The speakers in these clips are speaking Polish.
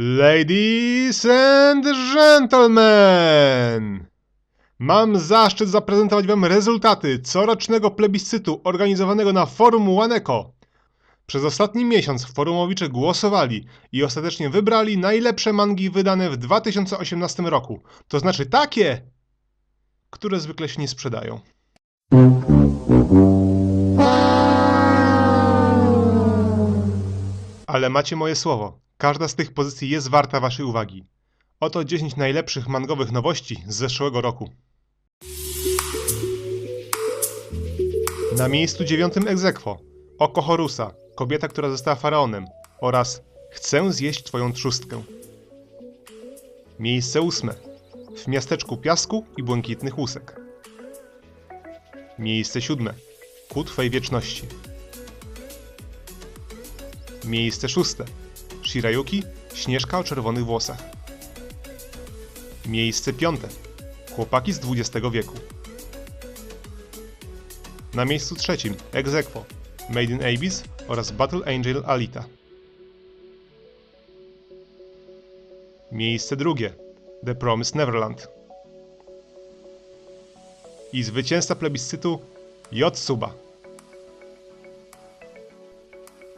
Ladies and gentlemen! Mam zaszczyt zaprezentować Wam rezultaty corocznego plebiscytu organizowanego na forum Łaneko. Przez ostatni miesiąc forumowicze głosowali i ostatecznie wybrali najlepsze mangi wydane w 2018 roku. To znaczy takie, które zwykle się nie sprzedają. Ale macie moje słowo. Każda z tych pozycji jest warta waszej uwagi. Oto 10 najlepszych mangowych nowości z zeszłego roku. Na miejscu dziewiątym egzekwo Oko Horusa, kobieta, która została faraonem oraz Chcę zjeść twoją trzustkę. Miejsce ósme W miasteczku piasku i błękitnych łusek. Miejsce siódme Ku twej wieczności. Miejsce szóste. Shirayuki, Śnieżka o czerwonych włosach. Miejsce piąte. Chłopaki z XX wieku. Na miejscu trzecim Exequo, Made in Abyss oraz Battle Angel Alita. Miejsce drugie. The Promised Neverland. I zwycięzca plebiscytu Yotsuba.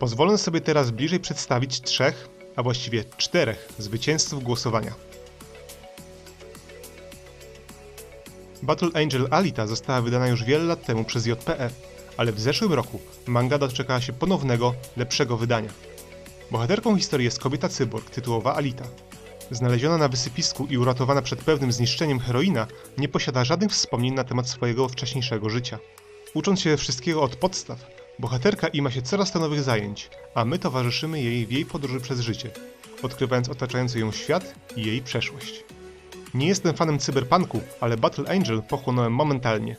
Pozwolę sobie teraz bliżej przedstawić trzech, a właściwie czterech zwycięzców głosowania. Battle Angel Alita została wydana już wiele lat temu przez JPE, ale w zeszłym roku manga doczekała się ponownego, lepszego wydania. Bohaterką historii jest kobieta cyborg tytułowa Alita. Znaleziona na wysypisku i uratowana przed pewnym zniszczeniem heroina, nie posiada żadnych wspomnień na temat swojego wcześniejszego życia. Ucząc się wszystkiego od podstaw, bohaterka ima się coraz to nowych zajęć, a my towarzyszymy jej w jej podróży przez życie, odkrywając otaczający ją świat i jej przeszłość. Nie jestem fanem cyberpunku, ale Battle Angel pochłonąłem momentalnie.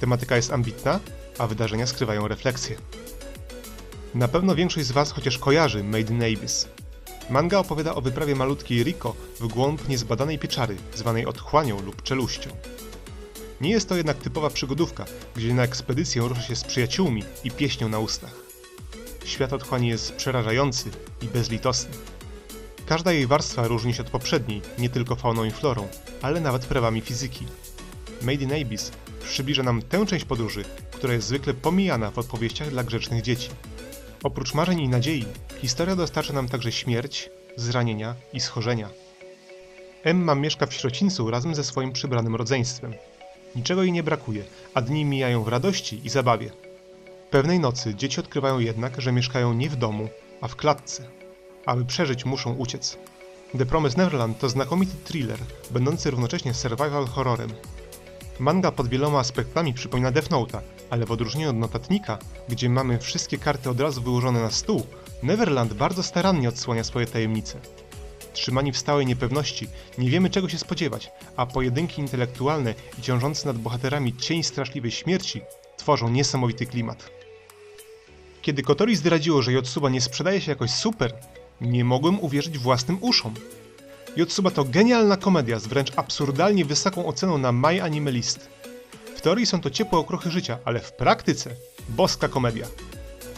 Tematyka jest ambitna, a wydarzenia skrywają refleksję. Na pewno większość z Was chociaż kojarzy Made in Abyss. Manga opowiada o wyprawie malutkiej Riko w głąb niezbadanej pieczary, zwanej otchłanią lub czeluścią. Nie jest to jednak typowa przygodówka, gdzie na ekspedycję rusza się z przyjaciółmi i pieśnią na ustach. Świat otchłani jest przerażający i bezlitosny. Każda jej warstwa różni się od poprzedniej, nie tylko fauną i florą, ale nawet prawami fizyki. Made in Abyss przybliża nam tę część podróży, która jest zwykle pomijana w opowieściach dla grzecznych dzieci. Oprócz marzeń i nadziei, historia dostarcza nam także śmierć, zranienia i schorzenia. Emma mieszka w sierocińcu razem ze swoim przybranym rodzeństwem. Niczego jej nie brakuje, a dni mijają w radości i zabawie. Pewnej nocy dzieci odkrywają jednak, że mieszkają nie w domu, a w klatce. Aby przeżyć, muszą uciec. The Promised Neverland to znakomity thriller, będący równocześnie survival horrorem. Manga pod wieloma aspektami przypomina Death Note'a, ale w odróżnieniu od notatnika, gdzie mamy wszystkie karty od razu wyłożone na stół, Neverland bardzo starannie odsłania swoje tajemnice. Trzymani w stałej niepewności, nie wiemy czego się spodziewać, a pojedynki intelektualne i ciążący nad bohaterami cień straszliwej śmierci tworzą niesamowity klimat. Kiedy Kotori zdradziło, że Yotsuba nie sprzedaje się jakoś super, nie mogłem uwierzyć własnym uszom. Yotsuba to genialna komedia z wręcz absurdalnie wysoką oceną na My Anime List. W teorii są to ciepłe okruchy życia, ale w praktyce boska komedia.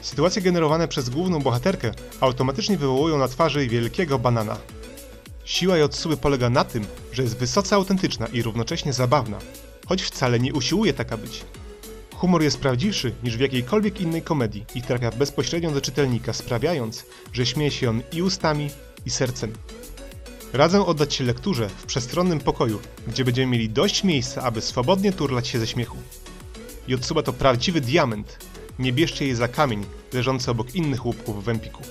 Sytuacje generowane przez główną bohaterkę automatycznie wywołują na twarzy wielkiego banana. Siła Yotsuby polega na tym, że jest wysoce autentyczna i równocześnie zabawna, choć wcale nie usiłuje taka być. Humor jest prawdziwszy niż w jakiejkolwiek innej komedii i trafia bezpośrednio do czytelnika, sprawiając, że śmieje się on i ustami, i sercem. Radzę oddać się lekturze w przestronnym pokoju, gdzie będziemy mieli dość miejsca, aby swobodnie turlać się ze śmiechu. Yotsuba to prawdziwy diament. Nie bierzcie jej za kamień leżący obok innych łupków w Empiku.